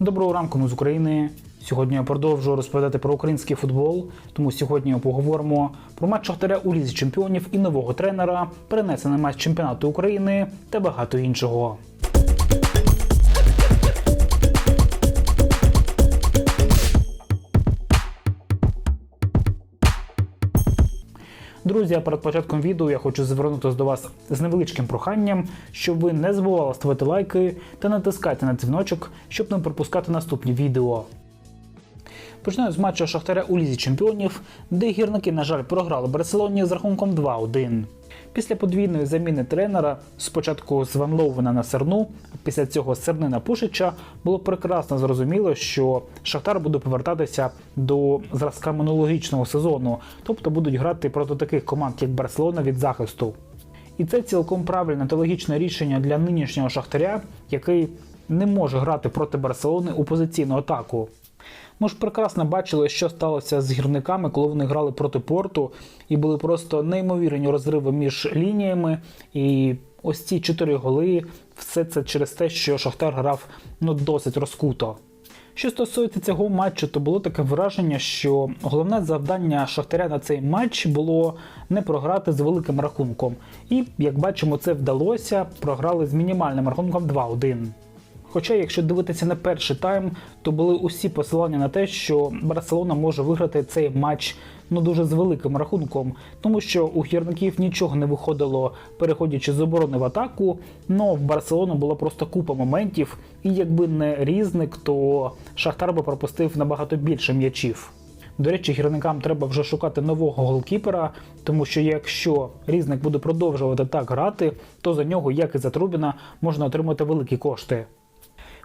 Доброго ранку ми з України. Сьогодні я продовжую розповідати про український футбол. Тому сьогодні ми поговоримо про матч Шахтаря у лізі чемпіонів і нового тренера, перенесений матч чемпіонату України та багато іншого. Друзі, перед початком відео я хочу звернутися до вас з невеличким проханням, щоб ви не забували ставити лайки та натискати на дзвіночок, щоб не пропускати наступні відео. Починаю з матчу Шахтаря у Лізі Чемпіонів, де гірники, на жаль, програли Барселоні з рахунком 2-1. Після подвійної заміни тренера, спочатку з Ван Лоувена на Серну, після цього з Серни на Пушича, було прекрасно зрозуміло, що Шахтар буде повертатися до зразка минулорічного сезону, тобто будуть грати проти таких команд, як Барселона від захисту. І це цілком правильне та логічне рішення для нинішнього Шахтаря, який не може грати проти Барселони у позиційну атаку. Ми ж прекрасно бачили, що сталося з гірниками, коли вони грали проти порту, і були просто неймовірні розриви між лініями. І ось ці чотири голи, все це через те, що Шахтар грав ну досить розкуто. Що стосується цього матчу, то було таке враження, що головне завдання Шахтаря на цей матч було не програти з великим рахунком. І як бачимо, це вдалося. Програли з мінімальним рахунком 2-1. Хоча, якщо дивитися на перший тайм, то були усі посилання на те, що Барселона може виграти цей матч ну дуже з великим рахунком, тому що у гірників нічого не виходило, переходячи з оборони в атаку. Но в Барселону була просто купа моментів, і якби не різник, то Шахтар би пропустив набагато більше м'ячів. До речі, гірникам треба вже шукати нового голкіпера, тому що якщо різник буде продовжувати так грати, то за нього, як і за Трубіна, можна отримати великі кошти.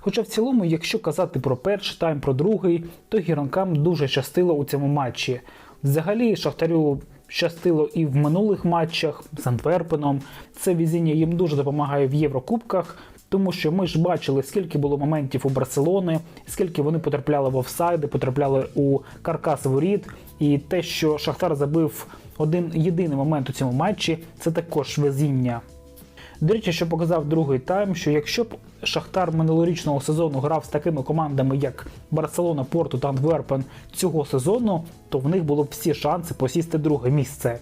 Хоча в цілому, якщо казати про перший тайм, про другий, то гіронкам дуже щастило у цьому матчі. Взагалі, Шахтарю щастило і в минулих матчах з Антверпеном. Це візіння їм дуже допомагає в Єврокубках, тому що ми ж бачили, скільки було моментів у Барселони, скільки вони потрапляли в офсайди, потрапляли у каркас воріт. І те, що Шахтар забив один єдиний момент у цьому матчі, це також везіння. До речі, що показав другий тайм, що якщо б Шахтар минулорічного сезону грав з такими командами, як Барселона, Порту та Антверпен цього сезону, то в них було б всі шанси посісти друге місце.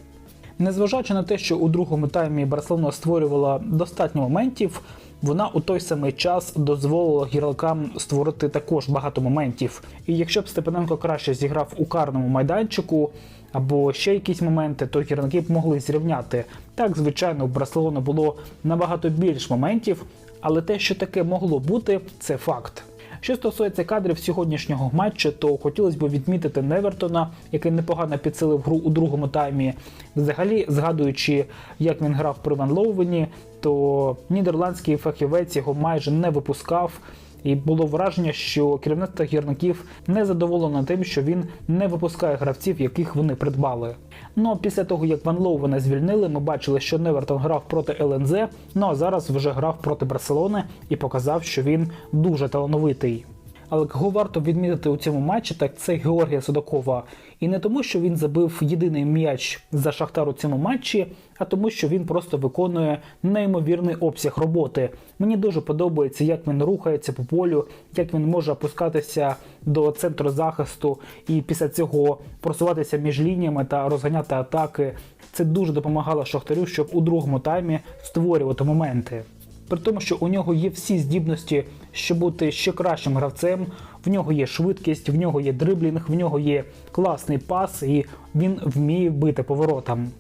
Незважаючи на те, що у другому таймі Барселона створювала достатньо моментів, вона у той самий час дозволила гірлакам створити також багато моментів. І якщо б Степаненко краще зіграв у карному майданчику або ще якісь моменти, то гірники б могли зрівняти. Так, звичайно, у Барселони було набагато більш моментів, але те, що таке могло бути, це факт. Що стосується кадрів сьогоднішнього матчу, то хотілося б відмітити Невертона, який непогано підсилив гру у другому таймі. Взагалі, згадуючи, як він грав при Ван Лоувені, то нідерландський фахівець його майже не випускав. І було враження, що керівництво гірників не задоволено тим, що він не випускає гравців, яких вони придбали. Ну після того, як Ван Лоувена звільнили, ми бачили, що Невертон грав проти ЛНЗ, ну а зараз вже грав проти Барселони і показав, що він дуже талановитий. Але кого варто відмітити у цьому матчі, так це Георгія Судакова. І не тому, що він забив єдиний м'яч за Шахтар у цьому матчі, а тому, що він просто виконує неймовірний обсяг роботи. Мені дуже подобається, як він рухається по полю, як він може опускатися до центру захисту і після цього просуватися між лініями та розганяти атаки. Це дуже допомагало Шахтарю, щоб у другому таймі створювати моменти. При тому, що у нього є всі здібності, щоб бути ще кращим гравцем. В нього є швидкість, в нього є дриблінг, в нього є класний пас, і він вміє бити поворотам.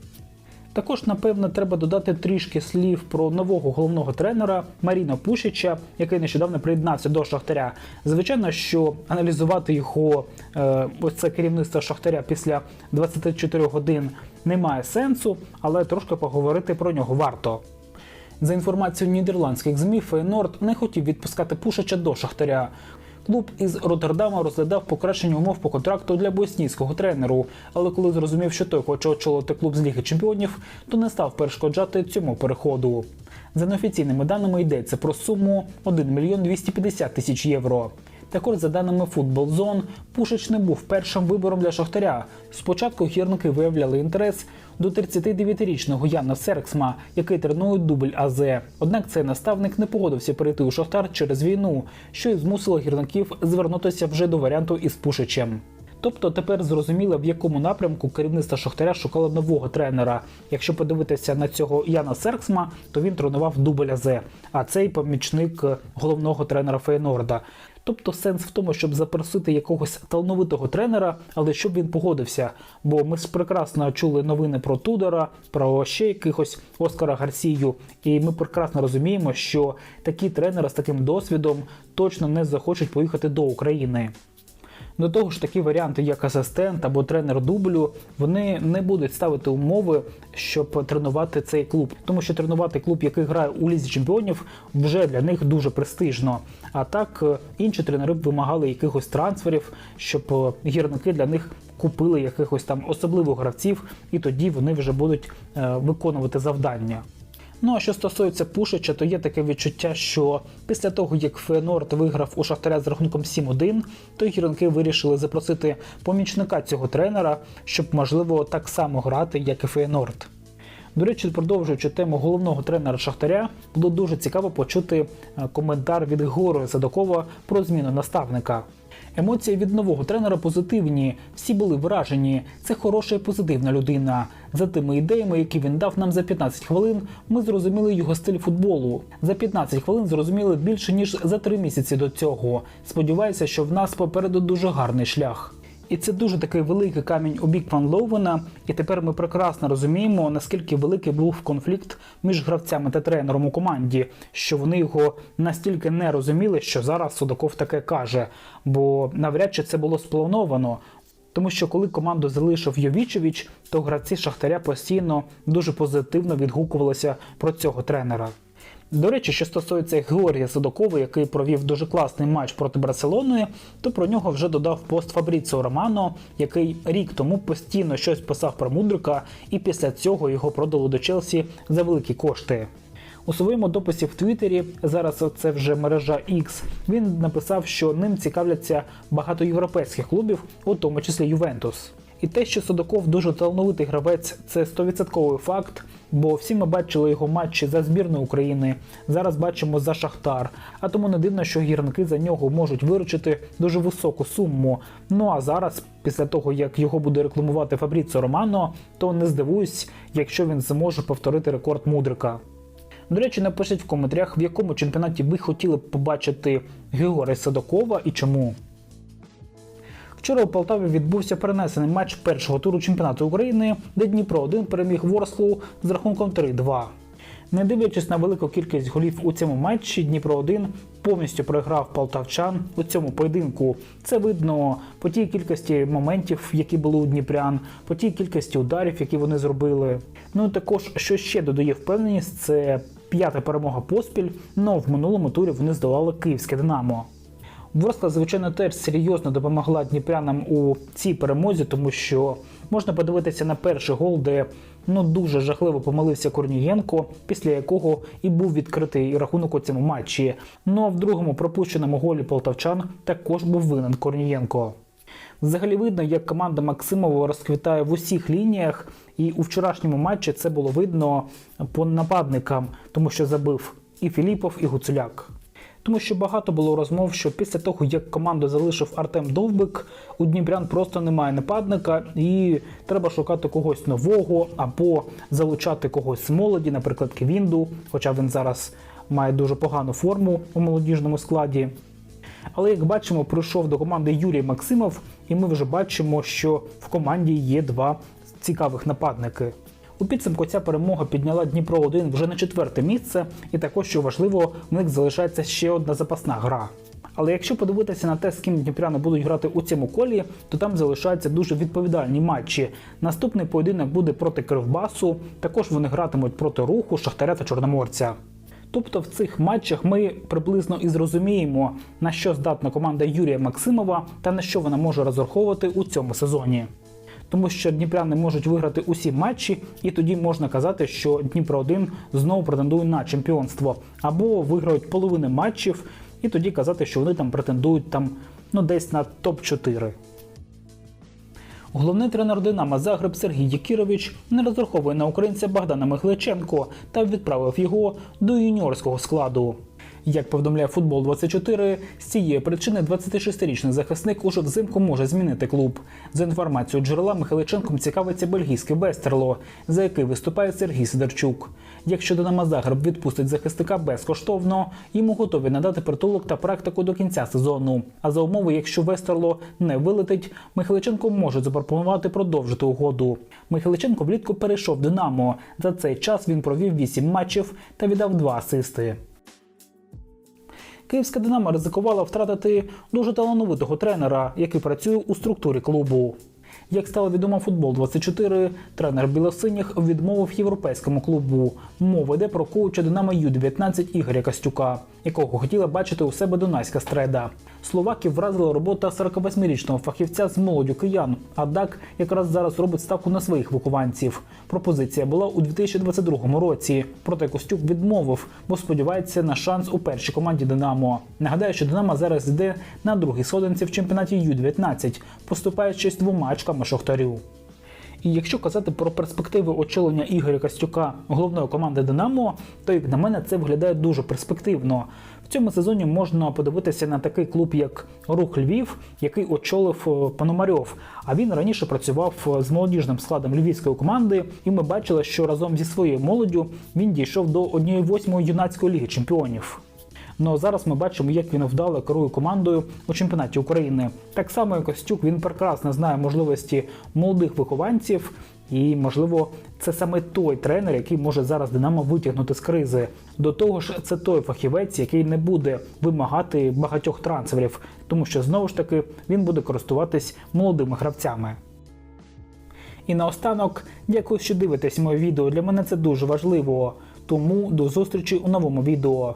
Також, напевно, треба додати трішки слів про нового головного тренера Маріно Пушича, який нещодавно приєднався до Шахтаря. Звичайно, що аналізувати його е, ось це керівництво Шахтаря після 24 годин немає сенсу, але трошки поговорити про нього варто. За інформацією нідерландських ЗМІ, Фейнорд не хотів відпускати Пушича до Шахтаря. Клуб із Роттердама розглядав покращення умов по контракту для боснійського тренеру, але коли зрозумів, що той хоче очолити клуб з Ліги Чемпіонів, то не став перешкоджати цьому переходу. За неофіційними даними йдеться про суму 1 мільйон 250 тисяч євро. Також за даними Zone, Пушич не був першим вибором для Шахтаря. Спочатку гірники виявляли інтерес до 39-річного Яна Серксма, який тренує дубль АЗ. Однак цей наставник не погодився перейти у Шахтар через війну, що й змусило гірників звернутися вже до варіанту із Пушичем. Тобто тепер зрозуміло, в якому напрямку керівництво Шахтаря шукало нового тренера. Якщо подивитися на цього Яна Серксма, то він тренував дубль АЗ, а цей помічник головного тренера Фейнорда. Тобто сенс в тому, щоб запросити якогось талановитого тренера, але щоб він погодився. Бо ми ж прекрасно чули новини про Тудора, про ще якихось Оскара Гарсію, і ми прекрасно розуміємо, що такі тренери з таким досвідом точно не захочуть поїхати до України. До того ж, такі варіанти, як асистент або тренер дублю, вони не будуть ставити умови, щоб тренувати цей клуб, тому що тренувати клуб, який грає у лізі чемпіонів, вже для них дуже престижно. А так е, інші тренери б вимагали якихось трансферів, щоб е, гірники для них купили якихось там особливих гравців, і тоді вони вже будуть е, виконувати завдання. Ну а що стосується Пушича, то є таке відчуття, що після того, як Феонорд виграв у Шахтаря з рахунком 7-1, то гірники вирішили запросити помічника цього тренера, щоб можливо так само грати, як і Феонорд. До речі, продовжуючи тему головного тренера Шахтаря, було дуже цікаво почути е, коментар від Григорія Садокова про зміну наставника. Емоції від нового тренера позитивні. Всі були вражені. Це хороша і позитивна людина. За тими ідеями, які він дав нам за 15 хвилин, ми зрозуміли його стиль футболу. За 15 хвилин зрозуміли більше ніж за 3 місяці до цього. Сподіваюся, що в нас попереду дуже гарний шлях. І це дуже такий великий камінь у бік Ван Лоувена. І тепер ми прекрасно розуміємо, наскільки великий був конфлікт між гравцями та тренером у команді, що вони його настільки не розуміли, що зараз Судаков таке каже. Бо навряд чи це було сплановано. Тому що коли команду залишив Йовічевич, то гравці Шахтаря постійно дуже позитивно відгукувалися про цього тренера. До речі, що стосується Георгія Садокова, який провів дуже класний матч проти Барселони, то про нього вже додав пост Фабріціо Романо, який рік тому постійно щось писав про Мудрика, і після цього його продали до Челсі за великі кошти. У своєму дописі в Твіттері, зараз це вже мережа X, він написав, що ним цікавляться багато європейських клубів, у тому числі Ювентус. І те, що Садоков дуже талановитий гравець, це 100% факт, бо всі ми бачили його матчі за збірну України. Зараз бачимо за Шахтар. А тому не дивно, що гірники за нього можуть виручити дуже високу суму. Ну а зараз, після того як його буде рекламувати Фабріцо Романо, то не здивуюсь, якщо він зможе повторити рекорд Мудрика. До речі, напишіть в коментарях, в якому чемпіонаті ви хотіли б побачити Георгія Садокова і чому. Вчора у Полтаві відбувся перенесений матч першого туру чемпіонату України, де Дніпро 1 переміг Ворслу з рахунком 3-2. Не дивлячись на велику кількість голів у цьому матчі, Дніпро 1 повністю програв полтавчан у цьому поєдинку. Це видно по тій кількості моментів, які були у Дніпрян, по тій кількості ударів, які вони зробили. Ну також, що ще додає впевненість, це п'ята перемога поспіль. але в минулому турі вони здолали київське Динамо. Ворскла, звичайно, теж серйозно допомогла дніпрянам у цій перемозі, тому що можна подивитися на перший гол, де ну дуже жахливо помилився Корнієнко, після якого і був відкритий рахунок у цьому матчі. Ну а в другому пропущеному голі полтавчан також був винен Корнієнко. Взагалі видно, як команда Максимова розквітає в усіх лініях, і у вчорашньому матчі це було видно по нападникам, тому що забив і Філіпов, і Гуцуляк. Тому що багато було розмов, що після того, як команду залишив Артем Довбик, у Дніпрян просто немає нападника, і треба шукати когось нового або залучати когось з молоді, наприклад, Кевінду, хоча він зараз має дуже погану форму у молодіжному складі. Але як бачимо, прийшов до команди Юрій Максимов, і ми вже бачимо, що в команді є два цікавих нападники. У підсумку ця перемога підняла Дніпро 1 вже на четверте місце, і також що важливо, в них залишається ще одна запасна гра. Але якщо подивитися на те, з ким дніпряни будуть грати у цьому колі, то там залишаються дуже відповідальні матчі. Наступний поєдинок буде проти Кривбасу. Також вони гратимуть проти руху, Шахтаря та Чорноморця. Тобто в цих матчах ми приблизно і зрозуміємо, на що здатна команда Юрія Максимова та на що вона може розраховувати у цьому сезоні тому що дніпряни можуть виграти усі матчі, і тоді можна казати, що Дніпро 1 знову претендує на чемпіонство або виграють половини матчів. і тоді казати, що вони там претендують там ну десь на топ-4. Головний тренер Динамо Загреб Сергій Якірович не розраховує на українця Богдана Михличенко та відправив його до юніорського складу. Як повідомляє футбол 24 з цієї причини 26-річний захисник уже взимку може змінити клуб. За інформацією джерела Михайличенком цікавиться бельгійське Вестерло, за який виступає Сергій Сидорчук. Якщо Динамо Загреб відпустить захисника безкоштовно, йому готові надати притулок та практику до кінця сезону. А за умови, якщо Вестерло не вилетить, Михайличенко може запропонувати продовжити угоду. Михайличенко влітку перейшов Динамо. За цей час він провів 8 матчів та віддав 2 асисти. Київська Динамо ризикувала втратити дуже талановитого тренера, який працює у структурі клубу. Як стало відомо футбол 24 тренер білосиніх відмовив європейському клубу. Мова йде про коуча Динамо Ю-19 Ігоря Костюка, якого хотіла бачити у себе Дунайська стреда. Словаків вразила робота 48-річного фахівця з молоддю киян. А ДАК якраз зараз робить ставку на своїх вихованців. Пропозиція була у 2022 році. Проте Костюк відмовив, бо сподівається на шанс у першій команді Динамо. Нагадаю, що Динамо зараз йде на другій сходинці в чемпіонаті Ю-19, поступаючись двома очками Шохтарю. І якщо казати про перспективи очолення Ігоря Костюка головної команди Динамо, то як на мене це виглядає дуже перспективно. В цьому сезоні можна подивитися на такий клуб, як Рух Львів, який очолив е, Пономарьов. А він раніше працював е, з молодіжним складом львівської команди, і ми бачили, що разом зі своєю молоддю він дійшов до однієї восьмої юнацької ліги чемпіонів. Ну а зараз ми бачимо, як він вдало керує командою у чемпіонаті України. Так само, як Костюк, він прекрасно знає можливості молодих вихованців, і, можливо, це саме той тренер, який може зараз Динамо витягнути з кризи. До того ж, це той фахівець, який не буде вимагати багатьох трансферів, тому що знову ж таки він буде користуватись молодими гравцями. І наостанок, дякую, що дивитесь моє відео. Для мене це дуже важливо. Тому до зустрічі у новому відео.